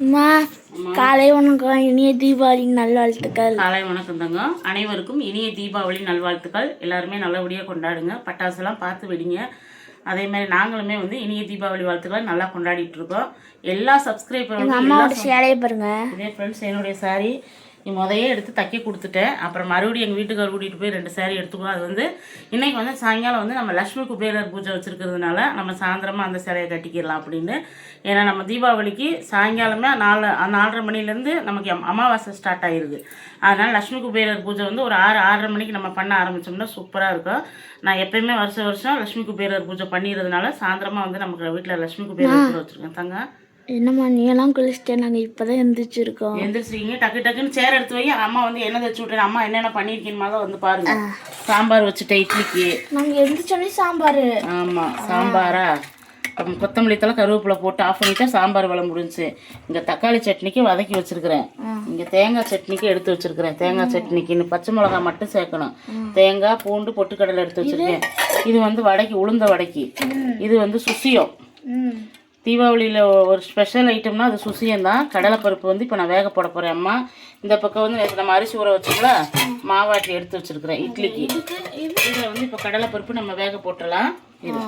அம்மா காலை வணக்கம் இனிய தீபாவளி நல்வாழ்த்துக்கள். காலை வணக்கம் தங்கம். அனைவருக்கும் இனிய தீபாவளி நல்வாழ்த்துக்கள். எல்லாருமே நல்லபடியாக கொண்டாடுங்க. பட்டாசுலாம் பார்த்து வெடிங்க. அதே மாதிரி நாங்களுமே வந்து இனிய தீபாவளி வாழ்த்துக்களை நல்லா கொண்டாடிட்டு இருக்கோம். எல்லா சப்ஸ்கிரைபரும் அம்மாவோட சேலையை பாருங்க. இதே ஃப்ரெண்ட்ஸ் என்னுடைய saree. நீ முதையே எடுத்து தைக்க கொடுத்துட்டேன். அப்புறம் மறுபடியும் எங்கள் வீட்டுக்கார் கூட்டிகிட்டு போய் ரெண்டு saree எடுத்துக்குவோம் அது வந்து இன்னைக்கு வந்து சாயங்காலம் வந்து நம்ம லக்ஷ்மி குபேரர் பூஜை வச்சுருக்கிறதுனால நம்ம சாயந்தரமாக அந்த சேலையை கட்டிக்கிடலாம் அப்படின்னு. ஏன்னா நம்ம தீபாவளிக்கு சாயங்காலமே நாலு நாலரை மணிலேருந்து நமக்கு அம்- அமாவாசை ஸ்டார்ட் ஆயிருது அதனால் லக்ஷ்மி குபேரர் பூஜை வந்து ஒரு ஆறு ஆறரை மணிக்கு நம்ம பண்ண ஆரம்பித்தோம்னா சூப்பராக இருக்கும். நான் எப்பயுமே வருஷம் வருஷம் லக்ஷ்மி குபேரர் பூஜை பண்ணிடுறதுனால சாயந்தரமாக வந்து நமக்கு வீட்டில் லக்ஷ்மி குபேரர் பூஜை வச்சுருக்கேன். தங்க. என்னம்மா நீ எல்லாம் குளிச்சுட்டு நாங்கள் இப்போதான் எந்திரிச்சிருக்கோம். எந்திரிச்சிருக்கீங்க. டக்கு டக்குன்னு சேர் எடுத்து வை அம்மா வந்து என்ன தச்சு விட்றேன் அம்மா என்னென்ன பண்ணியிருக்கீங்கன்னு தான் வந்து பாருங்க. சாம்பார் வச்சுட்டேன் இட்லிக்கு. நாங்கள் எந்திரிச்சோடனே சாம்பார். ஆமாம் சாம்பாரா? கொத்தமல்லி தலை கருவேப்பிலை போட்டு ஆஃப் பண்ணிட்டா சாம்பார் வேலை முடிஞ்சுச்சு. இங்கே தக்காளி சட்னிக்கு வதக்கி வச்சிருக்கிறேன். இங்கே தேங்காய் சட்னிக்கு எடுத்து வச்சிருக்கிறேன். தேங்காய் சட்னிக்கு இன்னும் பச்சை மிளகாய் மட்டும் சேர்க்கணும். தேங்காய் பூண்டு பொட்டுக்கடலை எடுத்து வச்சிருக்கேன். இது வந்து வடைக்கு உளுந்த வடைக்கு. இது வந்து சுசியம். தீபாவளியில் ஒரு ஸ்பெஷல் ஐட்டம்னா அது சுசியம் தான் கடலைப்பருப்பு வந்து இப்போ நான் வேக போட போகிறேன் அம்மா. இந்த பக்கம் வந்து நேற்று நம்ம அரிசி ஊற வச்சுக்கல மாவாட்டி எடுத்து வச்சிருக்கிறேன் இட்லிக்கு. இதில் வந்து இப்போ கடலைப்பருப்பு நம்ம வேக போட்டுடலாம் இது.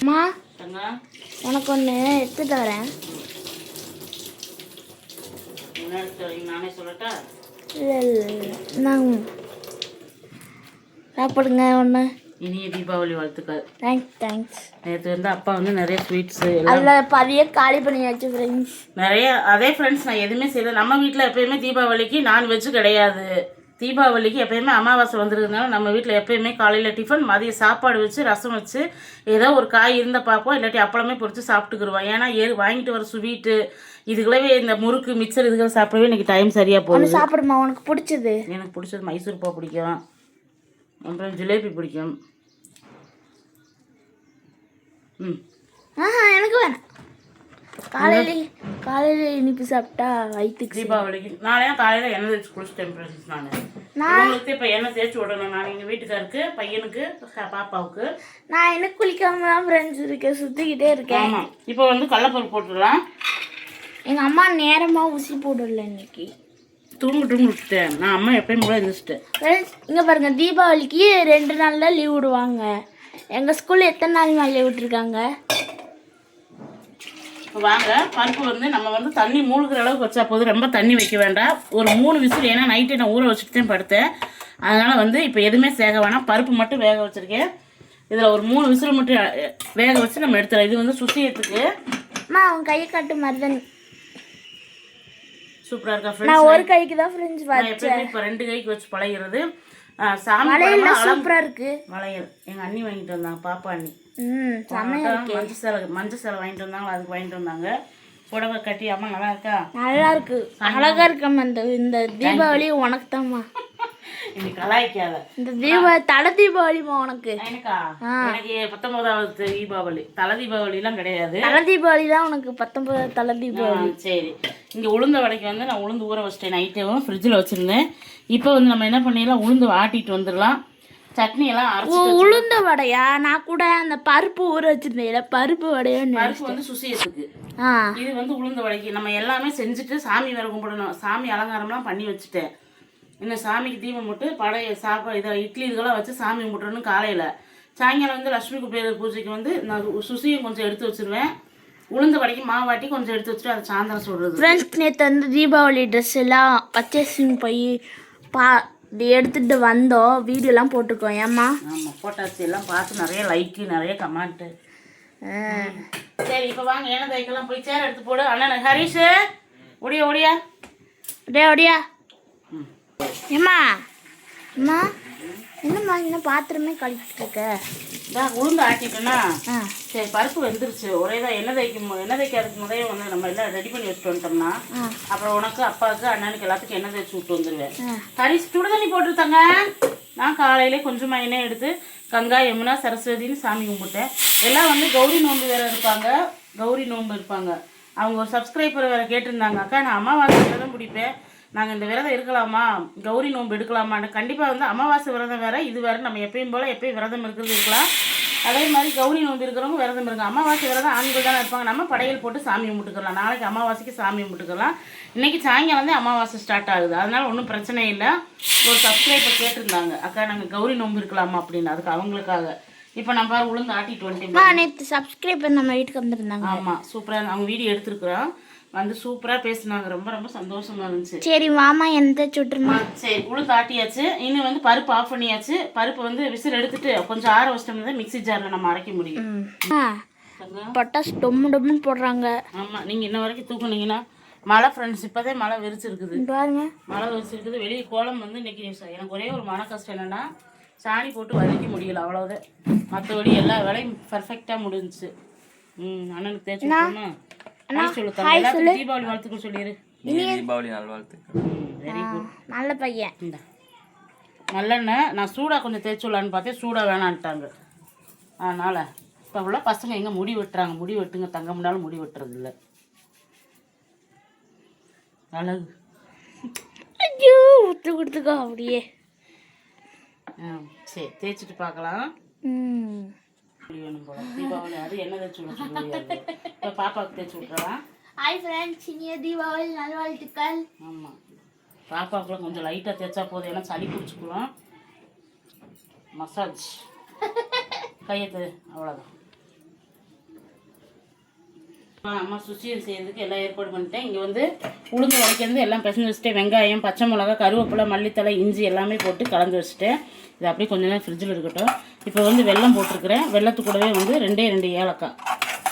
அம்மா உனக்கு ஒன்று எடுத்து தரேன் என்ன எடுத்து வரீங்க நானே சொல்லட்டா? இல்லை இல்லை நான் சாப்பிடுங்க ஒன்று இனிய தீபாவளி வாழ்த்துக்கள். தேங்க்ஸ் தேங்க்ஸ் நேற்று வந்து அப்பா வந்து நிறைய ஸ்வீட்ஸு எல்லாம் அதில் பாதியே காலி பண்ணியாச்சு ஃப்ரெண்ட்ஸ் நிறைய அதே ஃப்ரெண்ட்ஸ் நான் எதுவுமே செய்யல. நம்ம வீட்டில் எப்பயுமே தீபாவளிக்கு நான்வெஜ் கிடையாது. தீபாவளிக்கு எப்பயுமே அமாவாசை வந்துருக்கனால நம்ம வீட்டில் எப்பயுமே காலையில் டிஃபன் மதிய சாப்பாடு வச்சு ரசம் வச்சு ஏதோ ஒரு காய் இருந்தால் பார்ப்போம். இல்லாட்டி அப்பளமே பொரிச்சு சாப்பிட்டுக்குருவோம். ஏன்னா ஏ வாங்கிட்டு வர ஸ்வீட்டு இதுகளவே இந்த முறுக்கு மிக்சர் இதுகளை சாப்பிடவே எனக்கு டைம் சரியாக ஒன்று சாப்பிடுமா உனக்கு பிடிச்சது? எனக்கு பிடிச்சது மைசூர் பாவு பிடிக்கும். அப்புறம் ஜிலேபி பிடிக்கும். ம். எனக்கு வேணாம். காலையில காலையில இனிப்பு சாப்பிட்டா வயிற்றுக்கு தீபாவளிக்கு. நானே காலையில் எண்ணெய் தேய்ச்சி குளிச்சிட்டேன் ஃப்ரெண்ட்ஸ் நான். உங்களுக்கு இப்போ எண்ணெய் தேய்ச்சி விடணும். நான் எங்கள் வீட்டுக்காருக்கு பையனுக்கு பாப்பாவுக்கு. நான் என்ன குளிக்காம தான் ஃப்ரெண்ட்ஸ் இருக்கேன் சுற்றிக்கிட்டே இருக்கேன். ஆமாம் இப்போ வந்து கடலப்பருப்பு போட்டுடலாம். எங்கள் அம்மா நேரமாக ஊசி போடல இன்னைக்கு. தூங்கு தூங்கு விட்டுட்டேன் நான் அம்மா எப்பயும் கூட எழுந்திரிச்சிட்டேன் ஃப்ரெண்ட்ஸ் இங்கே பாருங்க தீபாவளிக்கு ரெண்டு நாளில் லீவ் விடுவாங்க. எங்கள் ஸ்கூலில் எத்தனை நாள் லீவ் விட்டுருக்காங்க? வாங்க பருப்பு வந்து நம்ம வந்து தண்ணி மூழ்கிற அளவுக்கு வச்சா போதும். ரொம்ப தண்ணி வைக்க வேண்டாம். ஒரு மூணு விசில் ஏன்னா நைட்டு நான் ஊற வச்சுட்டு தான் படுத்தேன். அதனால் வந்து இப்போ எதுவுமே சேக வேணாம். பருப்பு மட்டும் வேக வச்சுருக்கேன். இதில் ஒரு மூணு விசில் மட்டும் வேக வச்சு நம்ம எடுத்துடலாம். இது வந்து சுசியத்துக்கு அம்மா அவன் கையை காட்டு மருதன். சூப்பராக இருக்கா ஃப்ரெண்ட்ஸ் நான் ஒரு கைக்கு தான் ஃப்ரெண்ட்ஸ் நான் எப்பயுமே இப்போ ரெண்டு கைக்கு வச்சு பழகிறது. சாமி சூப்பராக இருக்கு. வளையல். எங்கள் அண்ணி வாங்கிட்டு வந்தாங்க பாப்பா அண்ணி. மஞ்சள் சேலை மஞ்சள் சேலை வாங்கிட்டு வந்தாங்க அதுக்கு வாங்கிட்டு வந்தாங்க. புடவை கட்டி அம்மா நல்லா இருக்கா? நல்லா இருக்கு. அழகா இருக்கம்மா இந்த இந்த தீபாவளி உனக்கு தான்மா இந்த தீபாவளி தலை தீபாவளிமா உனக்கு. எனக்கா? எனக்கு பத்தொன்பதாவது தீபாவளி. தலை தீபாவளிலாம் கிடையாது. தலை தீபாவளி தான் உனக்கு பத்தொன்பது தலை தீபாவளி. சரி. இங்கே உளுந்த வடைக்கு வந்து நான் உளுந்து ஊற வச்சிட்டேன் நைட்டேவும் ஃப்ரிட்ஜில் வச்சுருந்தேன். இப்போ வந்து நம்ம என்ன பண்ணிடலாம்? உளுந்து ஆட்டிட்டு வந்துடலாம். சட்னி எல்லாம் உளுந்த வடையா? நான் கூட அந்த பருப்பு ஊற வச்சிருந்தேன். பருப்பு வடையோன்னு பருப்பு வந்து சுசியத்துக்கு. இது வந்து உளுந்த வடைக்கு. நம்ம எல்லாமே செஞ்சுட்டு சாமி வேற கும்பிடணும். சாமி அலங்காரம்லாம் பண்ணி வச்சுட்டேன். இன்னும் சாமிக்கு தீபம் போட்டு பழைய சாப்பாடு இதை இட்லி இதெல்லாம் வச்சு சாமி கும்பிட்றணும் காலையில். சாயங்காலம் வந்து லட்சுமி குபேரர் பூஜைக்கு வந்து நான் சுசியம் கொஞ்சம் எடுத்து வச்சிருவேன். உளுந்த வடைக்கு மாவாட்டி கொஞ்சம் எடுத்து வச்சுட்டு அதை சாயந்தரம் சொல்கிறது ஃப்ரெண்ட்ஸ் நேற்று வந்து தீபாவளி ட்ரெஸ் எல்லாம் பர்ச்சேசிங் போய் பா இப்படி எடுத்துட்டு வந்தோம். வீடியோலாம் போட்டிருக்கோம். ஏம்மா? ஆமாம் போட்டாச்சு. எல்லாம் பார்த்து நிறைய லைக்கு நிறைய கமெண்ட்டு சரி இப்போ வாங்க. ஏன தைக்கெல்லாம் போய் சேர் எடுத்து போடு. அண்ணன் ஹரிஷு ஒடியா ஒடியா அப்படியா ம் ஏம்மா? அம்மா என்னம்மா இன்னும் பாத்திரமே கழிச்சிட்டு இருக்க? இதான் உளுந்து ஆட்டிட்டேன்னா? சரி பருப்பு வெந்துருச்சு. ஒரே தான் எண்ணெய் தைக்கும் எண்ணெய் தைக்கிறதுக்கு முதல்ல வந்து நம்ம எல்லாம் ரெடி பண்ணி வச்சுட்டு வந்துட்டோம்னா. அப்புறம் உனக்கு அப்பாவுக்கு அண்ணனுக்கு எல்லாத்துக்கும் எண்ணெய் தேய்ச்சி விட்டு வந்துடுவேன். கறி சுடு தண்ணி போட்டுருத்தாங்க நான் காலையிலே கொஞ்சமாக எண்ணெய் எடுத்து கங்கா யமுனா சரஸ்வதினு சாமி கும்பிட்டேன். எல்லாம் வந்து கௌரி நோன்பு வேற இருப்பாங்க. கௌரி நோன்பு இருப்பாங்க. அவங்க ஒரு சப்ஸ்கிரைபர் வேற கேட்டிருந்தாங்க. அக்கா நான் அமாவாசை விரதம் பிடிப்பேன். நாங்கள் இந்த விரதம் இருக்கலாமா? கௌரி நோன்பு எடுக்கலாமான்னு கண்டிப்பாக வந்து அமாவாசை விரதம் வேற இது வேற நம்ம எப்பயும் போல் எப்பயும் விரதம் இருக்கிறது இருக்கலாம். அதே மாதிரி கௌரி நோம்பு இருக்கிறவங்க விரதம் இருங்க. அமாவாசை விரதம் ஆண்கள் தானே இருப்பாங்க. நம்ம படையல் போட்டு சாமி கும்பிட்டுக்கலாம். நாளைக்கு அமாவாசைக்கு சாமி கும்பிட்டுக்கலாம். இன்னைக்கு சாயங்காலம் தான் அமாவாசை ஸ்டார்ட் ஆகுது. அதனால ஒன்றும் பிரச்சனை இல்லை. ஒரு சப்ஸ்கிரைபர் கேட்டிருந்தாங்க. அக்கா நாங்கள் கௌரி நோம்பு இருக்கலாமா? அப்படின்னு. அதுக்கு அவங்களுக்காக. இப்போ நம்ம பாரு உளுந்து ஆட்டிட்டு வந்துட்டேன் நேற்று சப்ஸ்கிரைபர் நம்ம வீட்டுக்கு வந்திருந்தாங்க. ஆமாம் சூப்பராக அவங்க வீடியோ எடுத்துருக்குறோம். வந்து சூப்பராக பேசுனாங்க. ரொம்ப ரொம்ப சந்தோஷமா இருந்துச்சு. சரி வாமா எந்த ஆ, சரி உளுந்து ஆட்டியாச்சு. இன்னும் வந்து பருப்பு ஆஃப் பண்ணியாச்சு. பருப்பு வந்து விசில் எடுத்துட்டு கொஞ்சம் ஆற வச்சிட்டோம்னா மிக்ஸி ஜாரில் நம்ம அரைக்க முடியும். பட்டாசு டொம்மு டொம்முன்னு போடுறாங்க. ஆமாம் நீங்கள் இன்ன வரைக்கும் தூக்குனீங்கன்னா மழை ஃப்ரெண்ட்ஸ் இப்போதே மழை விரிச்சிருக்குது பாருங்க. மழை விரிச்சிருக்குது வெளியே கோலம் வந்து இன்னைக்கு எனக்கு ஒரே ஒரு மன கஷ்டம் என்னன்னா சாணி போட்டு வதக்க முடியல அவ்வளோதான் மற்றபடி எல்லா வேலையும் பர்ஃபெக்டாக முடிஞ்சுச்சு. ம் அண்ணனுக்கு தேய்ச்சி சொல்லு தீபாவளி வாழ்த்துக்கள் சொல்லிடு தீபாவளி நல்வாழ்த்துக்கள். வெரி குட் நல்ல பையன். நல்லெண்ணெய் நான் சூடாக கொஞ்சம் தேய்ச்சி விடலான்னு பார்த்தேன். சூடாக வேணான்ட்டாங்க. அதனால் இப்போ உள்ள பசங்க எங்கே முடி வெட்டுறாங்க? முடி வெட்டுங்க. தங்க முன்னாலும் முடி வெட்டுறது இல்லை அழகு. ஐயோ விட்டு கொடுத்துக்கோ அப்படியே. ஆ சரி தேய்ச்சிட்டு பார்க்கலாம். ம். வேணும் போல. தீபாவளி அது என்ன தேய்ச்சி விட இப்போ பாப்பாவுக்கு தேய்ச்சி விட்றலாம் ஹாய் ஃப்ரெண்ட்ஸ் இனிய தீபாவளி நல்வாழ்த்துக்கள். ஆமாம் பாப்பாவுக்குள்ள கொஞ்சம் லைட்டாக தேய்ச்சா போதும் ஏன்னா சளி பிடிச்சிக்கலாம் மசாஜ் கையத்து அவ்வளோதான் அம்மா சுசியம் செய்யறதுக்கு எல்லாம் ஏற்பாடு பண்ணிட்டேன். இங்கே வந்து உளுந்து உடைக்கிறது எல்லாம் பிசைஞ்சு வச்சுட்டேன் வெங்காயம் பச்சை மிளகா கருவேப்பிலை மல்லித்தலை இஞ்சி எல்லாமே போட்டு கலந்து வச்சுட்டேன். இது அப்படியே கொஞ்ச நேரம் ஃப்ரிட்ஜில் இருக்கட்டும். இப்போ வந்து வெல்லம் போட்டிருக்கிறேன். வெள்ளத்து கூடவே வந்து ரெண்டே ரெண்டு ஏலக்காய்.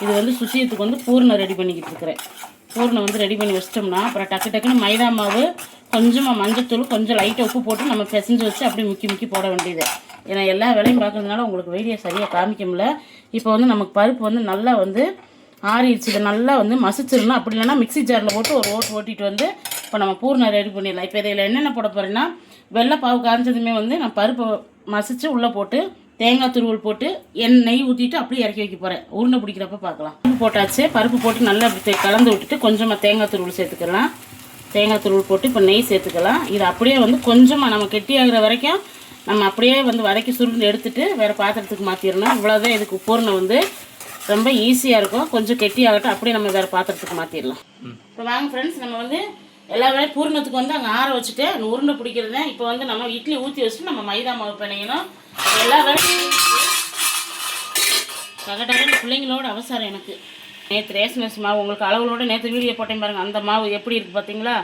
இது வந்து சுசியத்துக்கு வந்து பூர்ணம் ரெடி பண்ணிக்கிட்டு இருக்கிறேன். பூர்ணம் வந்து ரெடி பண்ணி வச்சிட்டோம்னா அப்புறம் டக்கு டக்குன்னு மைதா மாவு கொஞ்சமாக மஞ்சத்தூள் கொஞ்சம் லைட்டாக உப்பு போட்டு நம்ம பிசைஞ்சு வச்சு அப்படியே முக்கி முக்கி போட வேண்டியது. ஏன்னா எல்லா வேலையும் பார்க்கறதுனால உங்களுக்கு வீடியோ சரியாக காமிக்க முடியல. இப்போ வந்து நமக்கு பருப்பு வந்து நல்லா வந்து ஆறிடுச்சு. இதை நல்லா வந்து மசிச்சிடணும். அப்படி இல்லைன்னா மிக்ஸி ஜாரில் போட்டு ஒரு ஓட்டு ஓட்டிட்டு வந்து இப்போ நம்ம பூர்ணம் ரெடி பண்ணிடலாம். இப்போ இதில் என்னென்ன போட போகிறேன்னா வெள்ளைப்பாவு காய்ச்சதுமே வந்து நான் பருப்பை மசிச்சு உள்ளே போட்டு தேங்காய் துருவல் போட்டு எண்ணெய் நெய் ஊற்றிட்டு அப்படியே இறக்கி வைக்க போகிறேன் உருண்டை பிடிக்கிறப்ப பார்க்கலாம். பருப்பு போட்டாச்சு. பருப்பு போட்டு நல்லா அப்படி கலந்து விட்டுட்டு கொஞ்சமாக தேங்காய் துருவல் சேர்த்துக்கலாம். தேங்காய் துருவல் போட்டு இப்போ நெய் சேர்த்துக்கலாம். இது அப்படியே வந்து கொஞ்சமாக நம்ம கெட்டியாகிற வரைக்கும் நம்ம அப்படியே வந்து வதக்கி சுருண்டு எடுத்துட்டு வேறு பாத்திரத்துக்கு மாற்றிடணும் இவ்வளோதான் இதுக்கு பூர்ணம் வந்து ரொம்ப ஈஸியாக இருக்கும். கொஞ்சம் கெட்டியாகட்டும் அப்படியே நம்ம வேறு பாத்திரத்துக்கு மாற்றிடலாம் இப்போ வாங்க ஃப்ரெண்ட்ஸ் நம்ம வந்து எல்லா வேலையும் பூர்ணத்துக்கு வந்து அங்கே ஆற வச்சுட்டு அந்த உருண்டை பிடிக்கிறது இப்போ வந்து நம்ம இட்லி ஊற்றி வச்சுட்டு நம்ம மைதா மாவு பண்ணிக்கணும் எல்லா வேலையும் டகடகன்னு பிள்ளைங்களோட அவசரம் எனக்கு. நேற்று ரேஷன் மாவு உங்களுக்கு அளவுகளோட நேற்று வீடியோ போட்டேன் பாருங்கள் அந்த மாவு எப்படி இருக்குது பார்த்தீங்களா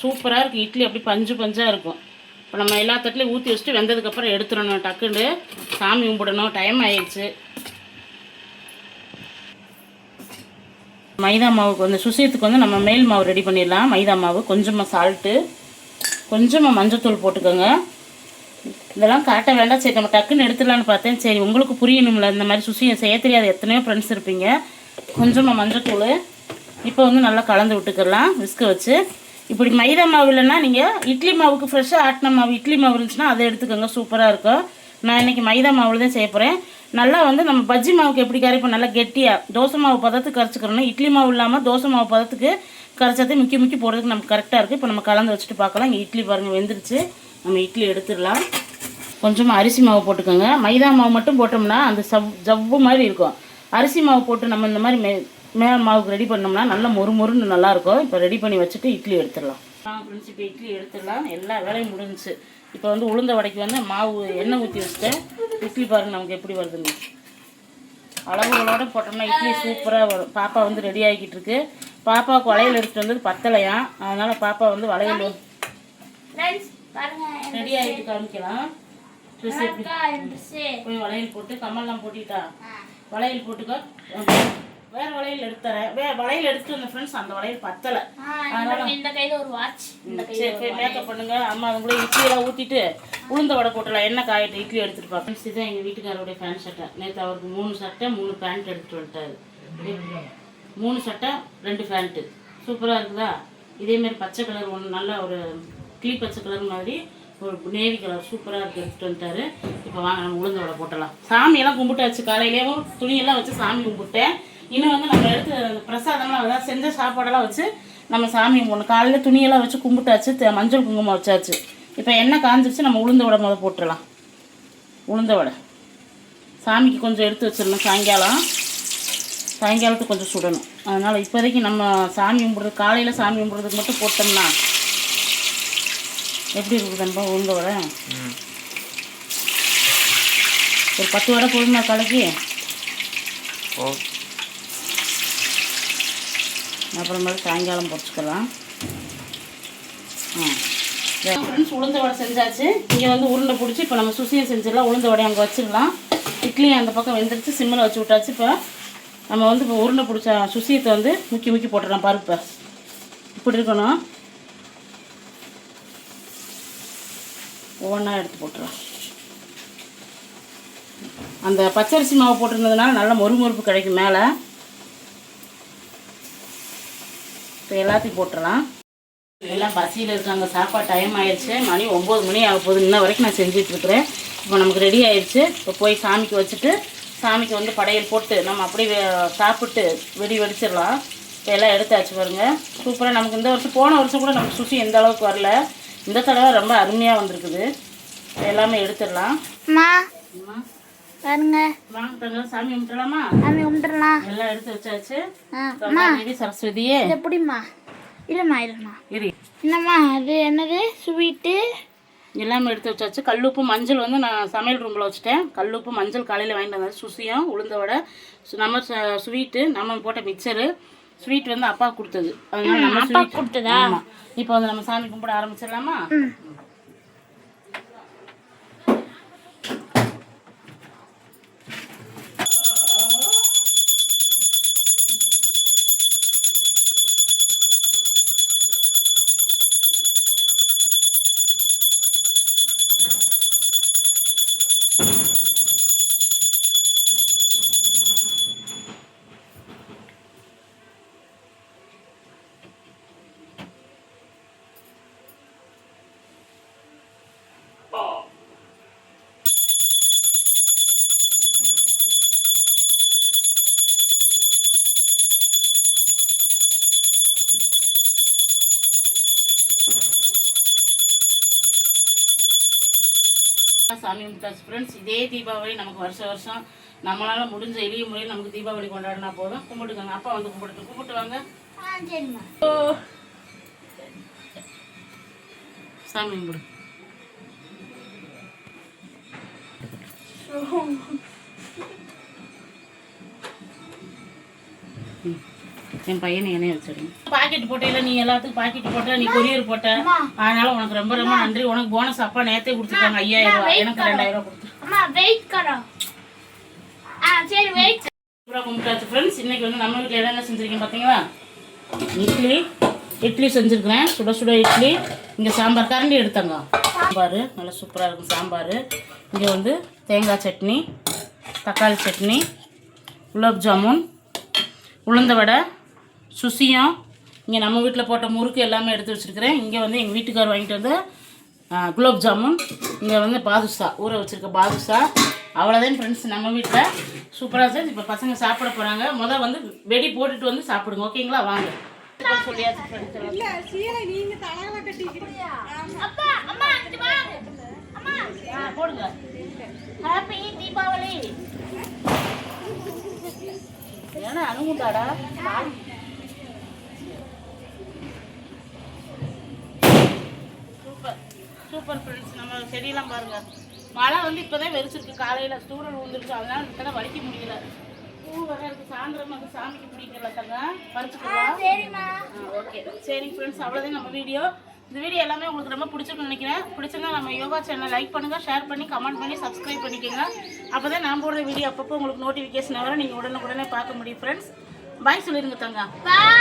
சூப்பராக இருக்குது இட்லி அப்படி பஞ்சு பஞ்சாக இருக்கும். இப்போ நம்ம எல்லா தட்டிலையும் ஊற்றி வச்சுட்டு வெந்ததுக்கப்புறம் எடுத்துடணும் டக்குன்னு. சாமி கும்பிடணும். டைம் ஆயிடுச்சு. மைதா மாவுக்கு வந்து சுசியத்துக்கு வந்து நம்ம மேல் மாவு ரெடி பண்ணிடலாம். மைதா மாவு கொஞ்சமாக சால்ட்டு கொஞ்சமாக மஞ்சத்தூள் போட்டுக்கோங்க. இதெல்லாம் காட்ட வேண்டாம். சரி நம்ம டக்குன்னு எடுத்துடலான்னு பார்த்தேன். சரி உங்களுக்கு புரியணும்ல இந்த மாதிரி சுசியம் செய்ய தெரியாத. எத்தனையோ ஃப்ரெண்ட்ஸ் இருப்பீங்க. கொஞ்சமாக மஞ்சத்தூள். இப்போ வந்து நல்லா கலந்து விட்டுக்கலாம். விஸ்க வச்சு. இப்படி மைதா மாவு இல்லைன்னா நீங்கள் இட்லி மாவுக்கு ஃப்ரெஷ்ஷாக ஆட்டின மாவு இட்லி மாவு இருந்துச்சுன்னா அதை எடுத்துக்கோங்க. சூப்பராக இருக்கும். நான் இன்றைக்கி மைதா மாவில் தான் செய்ய போகிறேன் நல்லா வந்து நம்ம பஜ்ஜி மாவுக்கு எப்படி கரைப்போம் நல்லா கெட்டியாக தோசை மாவு பதத்துக்கு கரைச்சிக்கிறோம் இட்லி மாவு இல்லாமல் தோசை மாவு பதத்துக்கு கரைச்சதை முக்கி முக்கி போடுறதுக்கு நமக்கு கரெக்டாக இருக்குது இப்போ நம்ம கலந்து வச்சுட்டு பார்க்கலாம். இங்கே இட்லி பாருங்கள் வெந்துருச்சு. நம்ம இட்லி எடுத்துடலாம். கொஞ்சமாக அரிசி மாவு போட்டுக்கோங்க. மைதா மாவு மட்டும் போட்டோம்னா அந்த சவ் ஜவ்வு மாதிரி இருக்கும். அரிசி மாவு போட்டு நம்ம இந்த மாதிரி மே மேல் மாவுக்கு ரெடி பண்ணோம்னா நல்லா மொறு மொறுன்னு நல்லாயிருக்கும் இப்போ ரெடி பண்ணி வச்சுட்டு இட்லி எடுத்துடலாம். ஃப்ரெண்ட்ஸ் இப்போ இட்லி எடுத்துடலாம். எல்லா வேலையும் முடிஞ்சிச்சு. இப்போ வந்து உளுந்த வடைக்கு வந்து மாவு எண்ணெய் ஊற்றி வச்சுட்டேன். இட்லி பாருங்க நமக்கு எப்படி வருதுன்னு. அளவுகளோட போட்டோம்னா இட்லி சூப்பராக வரும். பாப்பா வந்து ரெடி ஆகிக்கிட்டு இருக்கு. பாப்பாவுக்கு வளையல் எடுத்துகிட்டு வந்தது பத்தலையா? அதனால் பாப்பா வந்து வளையல் ரெடி ஆகிட்டு காமிக்கலாம். போய் வளையல் போட்டு கம்மல்லாம் போட்டிட்டா வளையல் போட்டுக்கோ. வேற வளையல் எடுத்துறேன் வே வளையல் வந்த ஃப்ரெண்ட்ஸ் அந்த வளையல் பத்தலை. இந்த கையில ஒரு வாட்ச் இந்த போய் மேக்கப் பண்ணுங்க. அம்மா அது கூட இட்லியெல்லாம் ஊற்றிட்டு உளுந்த வடை போட்டலாம் என்ன காயிட்டு? இட்லி எடுத்துட்டு பார்ப்பேன் இதுதான் எங்கள் வீட்டுக்காரோடைய பேண்ட் சட்டை நேற்று அவருக்கு மூணு சட்டை மூணு பேண்ட் எடுத்துட்டு வந்துட்டாரு. மூணு சட்டை ரெண்டு பேண்ட்டு சூப்பராக இருக்குதா? இதேமாரி பச்சை கலர் ஒன்று நல்ல ஒரு கிளி பச்சை கலர் மாதிரி ஒரு நேவி கலர் சூப்பராக இருக்கு எடுத்துட்டு வந்துட்டாரு. இப்போ வாங்க நம்ம உளுந்த வடை போட்டலாம் சாமியெல்லாம் கும்பிட்டாச்சு. காலையிலேயும் துணியெல்லாம் வச்சு சாமி கும்பிட்டேன். இன்னும் வந்து நம்ம எடுத்து பிரசாதம்லாம் அதான் செஞ்ச சாப்பாடெல்லாம் வச்சு நம்ம சாமி கும்பிடணும் காலையில் துணியெல்லாம் வச்சு கும்பிட்டாச்சு மஞ்சள் குங்குமம் வச்சாச்சு. இப்போ எண்ணெய் காஞ்சிருச்சு நம்ம உளுந்த வடை முதல் போட்டுடலாம். உளுந்த வடை. சாமிக்கு கொஞ்சம் எடுத்து வச்சிடணும் சாயங்காலம். சாயங்காலத்துக்கு கொஞ்சம் சுடணும். அதனால் இப்போதைக்கு நம்ம சாமி கும்பிட்றது காலையில் சாமி கும்பிட்றதுக்கு மட்டும் போட்டோம்னா எப்படி இருக்குது உளுந்த வடை? ஒரு பத்து வடை போதுமா கலக்கி ஓ அப்புறமேல சாயங்காலம் பொரிச்சுக்கலாம் ஃப்ரெண்ட்ஸ் உளுந்த வடை செஞ்சாச்சு. இங்கே வந்து உருண்டை பிடிச்சி இப்போ நம்ம சுசியை செஞ்சிடலாம் உளுந்த வடை அங்கே வச்சிடலாம். இட்லியும் அந்த பக்கம் வெந்துருச்சு சிம்மில் வச்சு விட்டாச்சு இப்போ. நம்ம வந்து இப்போ உருண்டை பிடிச்ச சுசியத்தை வந்து முக்கி முக்கி போட்டுடலாம் பருப்பை இப்படி இருக்கணும். ஒவ்வொன்றா எடுத்து போட்டுடலாம். அந்த பச்சரிசி மாவு போட்டிருந்ததுனால நல்ல மொறுமொறுப்பு கிடைக்கும் மேலே. இப்போ எல்லாத்தையும் போட்டுடலாம். எல்லாம் பசியில் இருக்காங்க. சாப்பாடு டைம் ஆயிடுச்சு. மணி ஒம்பது மணி ஆக போகுது. இன்ன வரைக்கும் நான் செஞ்சுட்டு இருக்கிறேன் இப்போ நமக்கு ரெடி ஆயிடுச்சு. இப்போ போய் சாமிக்கு வச்சுட்டு சாமிக்கு வந்து படையல் போட்டு நம்ம அப்படியே சாப்பிட்டு வெடி வெடிச்சிடலாம். இப்போ எல்லாம் எடுத்தாச்சு பாருங்க. சூப்பராக நமக்கு இந்த வருஷம் போன வருஷம் கூட நமக்கு சுஷி எந்த அளவுக்கு வரல. இந்த தடவை ரொம்ப அருமையாக வந்திருக்குது. எல்லாமே எடுத்துடலாம். பாருங்க. வாங்க தங்க சாமி கும்பிட்டுலாமா சாமி கும்பிட்டுலாம் எல்லாம் எடுத்து வச்சாச்சு. கமலாதேவி சரஸ்வதியே. எப்படிம்மா இல்லைம்மா இல்லைம்மா. இரு. என்னம்மா அது என்னது? ஸ்வீட்டு? எல்லாமே எடுத்து வச்சாச்சு. கல்லுப்பு மஞ்சள் வந்து நான் சமையல் ரூமில் வச்சுட்டேன். கல்லுப்பு மஞ்சள் காலையில் வாங்கிட்டு வந்தது. சுசியம் உளுந்த வடை சு- நம்ம ஸ்வீட்டு நம்ம போட்ட மிக்சரு. ஸ்வீட் வந்து அப்பா கொடுத்தது. அதனால நம்ம ஸ்வீட். கொடுத்ததா? இப்போ வந்து நம்ம சாமி கும்பிட ஆரம்பிச்சிடலாமா? சாமி கும்பிட்டாச்சு. ஃப்ரெண்ட்ஸ் இதே தீபாவளி நமக்கு வருஷம் வருஷம் நம்மளால முடிஞ்ச எளிய முறையில் நமக்கு தீபாவளி கொண்டாடினா போதும். கும்பிட்டுக்கோங்க அப்பா வந்து கும்பிட்டு கும்பிட்டு வாங்க. சாமி கும்பிடு. என் பையனை என்னைய வச்சிருங்க. பாக்கெட் போட்டையில நீ எல்லாத்துக்கும் பாக்கெட் போட்ட நீ கொரியர் போட்ட. அதனால உனக்கு ரொம்ப ரொம்ப நன்றி. உனக்கு போனஸ் அப்பா நேத்தே கொடுத்துருக்காங்க ஐயாயிரம் ரூபாய். எனக்கு ரெண்டாயிரம் ரூபாய் கொடுத்து அம்மா வெயிட் கரோ. ஆ சரி வெயிட் சூப்பராக கும்பிட்டாச்சு ஃப்ரெண்ட்ஸ் இன்னைக்கு வந்து நம்ம வீட்டில் என்னென்ன செஞ்சுருக்கேன் பார்த்தீங்களா இட்லி. இட்லி செஞ்சுருக்கிறேன். சுட சுட இட்லி. இங்கே சாம்பார் கரண்டி எடுத்தாங்க. சாம்பார் நல்லா சூப்பராக இருக்கும் சாம்பார். இங்கே வந்து தேங்காய் சட்னி தக்காளி சட்னி குலாப் ஜாமுன் உளுந்த வடை சுசியம் இங்கே நம்ம வீட்டில் போட்ட முறுக்கு எல்லாமே எடுத்து வச்சுருக்கிறேன். இங்கே வந்து எங்கள் வீட்டுக்கார் வாங்கிட்டு வந்து குலாப் ஜாமுன் இங்கே வந்து பாதுஷா ஊற வச்சுருக்க பாதுஷா. அவ்வளோதான் ஃப்ரெண்ட்ஸ் நம்ம வீட்டில் சூப்பராக சார் இப்போ பசங்க சாப்பிட போகிறாங்க முதல் வந்து வெடி போட்டுட்டு வந்து சாப்பிடுங்க ஓகேங்களா வாங்க. சொல்லியாச்சு போடுங்க. ஹாப்பி தீபாவளி ஏன்னா அணுகுண்டாடா சூப்பர் ஃப்ரெண்ட்ஸ். நம்ம செடியெல்லாம் பாருங்க. மழை வந்து இப்போதான் வெறிச்சிருக்கு காலையில் தூரல் விழுந்துருக்கு அதனால இப்போதான் வலிக்க முடியல. பூ வர இருக்கு. சாயந்தரம் வந்து சாமிக்கு பிடிக்கல தங்க? பறிச்சுக்கலாம். ஓகே. சரிங்க ஃப்ரெண்ட்ஸ். அவ்வளோதான் நம்ம வீடியோ. இந்த வீடியோ எல்லாமே உங்களுக்கு ரொம்ப பிடிச்சிருக்குன்னு நினைக்கிறேன். பிடிச்சிருந்தா நம்ம யோகா சேனலை லைக் பண்ணுங்கள் ஷேர் பண்ணி கமெண்ட் பண்ணி சப்ஸ்கிரைப் பண்ணிக்கோங்க. அப்போ தான் நான் போடுற வீடியோ அப்பப்போ உங்களுக்கு நோட்டிஃபிகேஷன் வர நீங்கள் உடனுக்குடனே பார்க்க முடியும் ஃப்ரெண்ட்ஸ். பாய் சொல்லிடுங்க தங்க.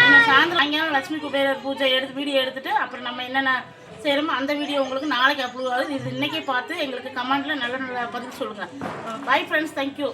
நம்ம சாயந்தரம் சாயங்காலம் லட்சுமி குபேரர் பூஜை எடுத்து வீடியோ எடுத்துட்டு அப்புறம் நம்ம என்னென்ன செய்கிறோமோ அந்த வீடியோ உங்களுக்கு நாளைக்கு அப்லோட் ஆகுது. இது இன்னைக்கு பார்த்து எங்களுக்கு கமெண்ட்டில் நல்ல நல்ல பதில் சொல்லுங்கள் பாய் ஃப்ரெண்ட்ஸ் தேங்க்யூ